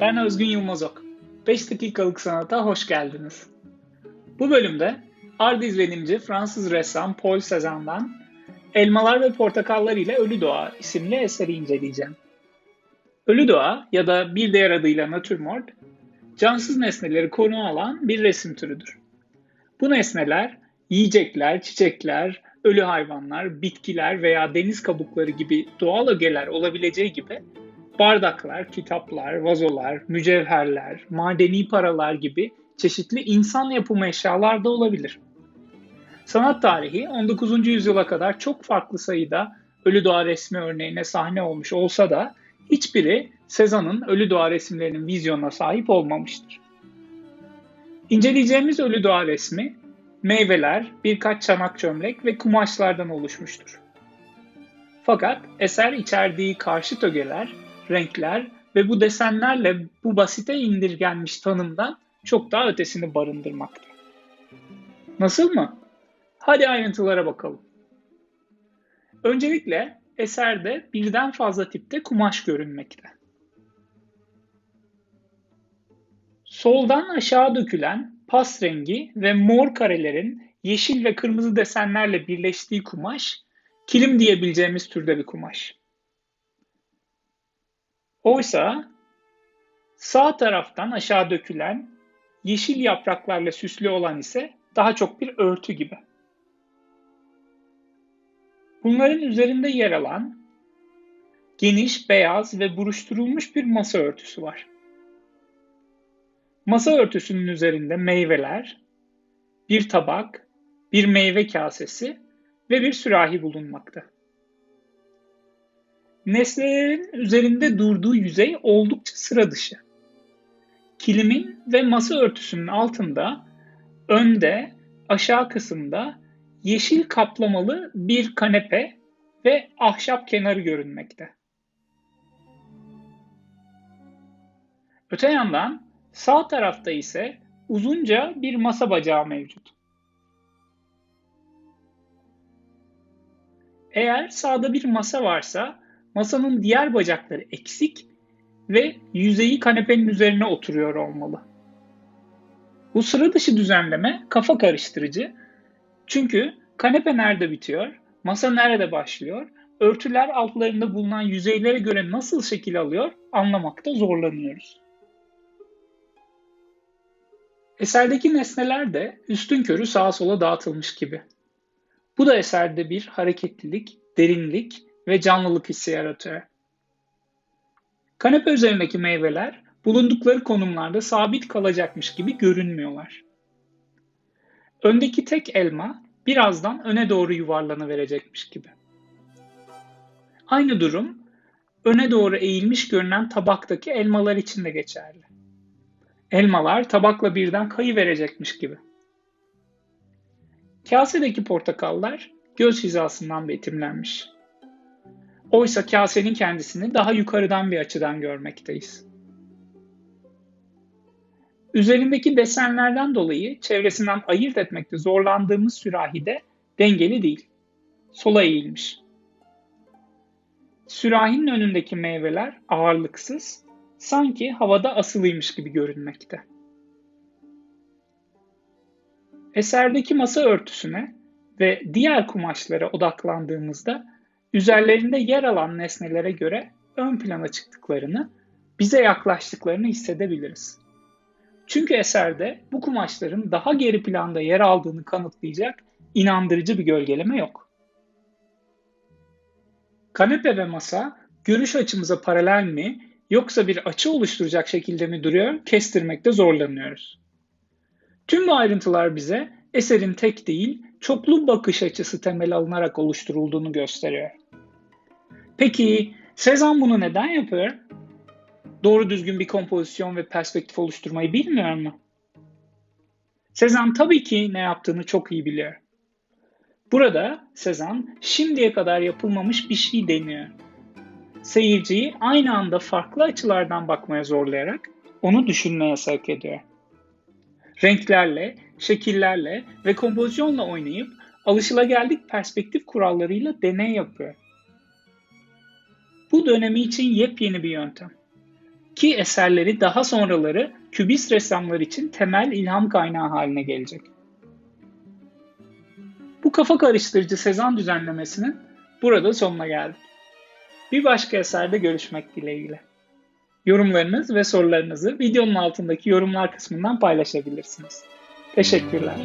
Ben Özgün Yılmazok. 5 dakikalık sanata hoş geldiniz. Bu bölümde art izlenimci Fransız ressam Paul Cézanne'dan Elmalar ve Portakallar ile Ölü Doğa isimli eseri inceleyeceğim. Ölü Doğa ya da bir diğer adıyla natürmort, cansız nesneleri konu alan bir resim türüdür. Bu nesneler yiyecekler, çiçekler, ölü hayvanlar, bitkiler veya deniz kabukları gibi doğal ögeler olabileceği gibi bardaklar, kitaplar, vazolar, mücevherler, madeni paralar gibi çeşitli insan yapımı eşyalar da olabilir. Sanat tarihi 19. yüzyıla kadar çok farklı sayıda ölü doğa resmi örneğine sahne olmuş olsa da hiçbiri Sezan'ın ölü doğa resimlerinin vizyonuna sahip olmamıştır. İnceleyeceğimiz ölü doğa resmi meyveler, birkaç çanak çömlek ve kumaşlardan oluşmuştur. Fakat eser içerdiği karşıt ögeler, renkler ve bu desenlerle bu basite indirgenmiş tanımdan çok daha ötesini barındırmakta. Nasıl mı? Hadi ayrıntılara bakalım. Öncelikle eserde birden fazla tipte kumaş görünmekte. Soldan aşağı dökülen pas rengi ve mor karelerin yeşil ve kırmızı desenlerle birleştiği kumaş, kilim diyebileceğimiz türde bir kumaş. Oysa sağ taraftan aşağı dökülen yeşil yapraklarla süslü olan ise daha çok bir örtü gibi. Bunların üzerinde yer alan geniş, beyaz ve buruşturulmuş bir masa örtüsü var. Masa örtüsünün üzerinde meyveler, bir tabak, bir meyve kasesi ve bir sürahi bulunmakta. Nesnelerin üzerinde durduğu yüzey oldukça sıra dışı. Kilimin ve masa örtüsünün altında, önde, aşağı kısımda yeşil kaplamalı bir kanepe ve ahşap kenarı görünmekte. Öte yandan sağ tarafta ise uzunca bir masa bacağı mevcut. Eğer sağda bir masa varsa masanın diğer bacakları eksik ve yüzeyi kanepenin üzerine oturuyor olmalı. Bu sıra dışı düzenleme kafa karıştırıcı. Çünkü kanepe nerede bitiyor, masa nerede başlıyor, örtüler altlarında bulunan yüzeylere göre nasıl şekil alıyor anlamakta zorlanıyoruz. Eserdeki nesneler de üstün körü sağa sola dağıtılmış gibi. Bu da eserde bir hareketlilik, derinlik ve canlılık hissi yaratıyor. Kanepe üzerindeki meyveler bulundukları konumlarda sabit kalacakmış gibi görünmüyorlar. Öndeki tek elma birazdan öne doğru yuvarlanıverecekmiş gibi. Aynı durum öne doğru eğilmiş görünen tabaktaki elmalar için de geçerli. Elmalar tabakla birden kayı verecekmiş gibi. Kasedeki portakallar göz hizasından betimlenmiş. Oysa kasenin kendisini daha yukarıdan bir açıdan görmekteyiz. Üzerindeki desenlerden dolayı çevresinden ayırt etmekte zorlandığımız sürahide dengeli değil. Sola eğilmiş. Sürahinin önündeki meyveler ağırlıksız, sanki havada asılıymış gibi görünmekte. Eserdeki masa örtüsüne ve diğer kumaşlara odaklandığımızda üzerlerinde yer alan nesnelere göre ön plana çıktıklarını, bize yaklaştıklarını hissedebiliriz. Çünkü eserde bu kumaşların daha geri planda yer aldığını kanıtlayacak inandırıcı bir gölgeleme yok. Kanepe ve masa görüş açımıza paralel mi yoksa bir açı oluşturacak şekilde mi duruyor kestirmekte zorlanıyoruz. Tüm bu ayrıntılar bize eserin tek değil, çoklu bakış açısı temel alınarak oluşturulduğunu gösteriyor. Peki Sezan bunu neden yapıyor? Doğru düzgün bir kompozisyon ve perspektif oluşturmayı bilmiyor mu? Sezan tabii ki ne yaptığını çok iyi biliyor. Burada Sezan şimdiye kadar yapılmamış bir şey deniyor. Seyirciyi aynı anda farklı açılardan bakmaya zorlayarak onu düşünmeye sevk ediyor. Renklerle, şekillerle ve kompozisyonla oynayıp alışılageldik perspektif kurallarıyla deney yapıyor. Bu dönemi için yepyeni bir yöntem. ki eserleri daha sonraları kübist ressamlar için temel ilham kaynağı haline gelecek. Bu kafa karıştırıcı sezon düzenlemesinin burada sonuna geldik. Bir başka eserde görüşmek dileğiyle. Yorumlarınız ve sorularınızı videonun altındaki yorumlar kısmından paylaşabilirsiniz. Teşekkürler.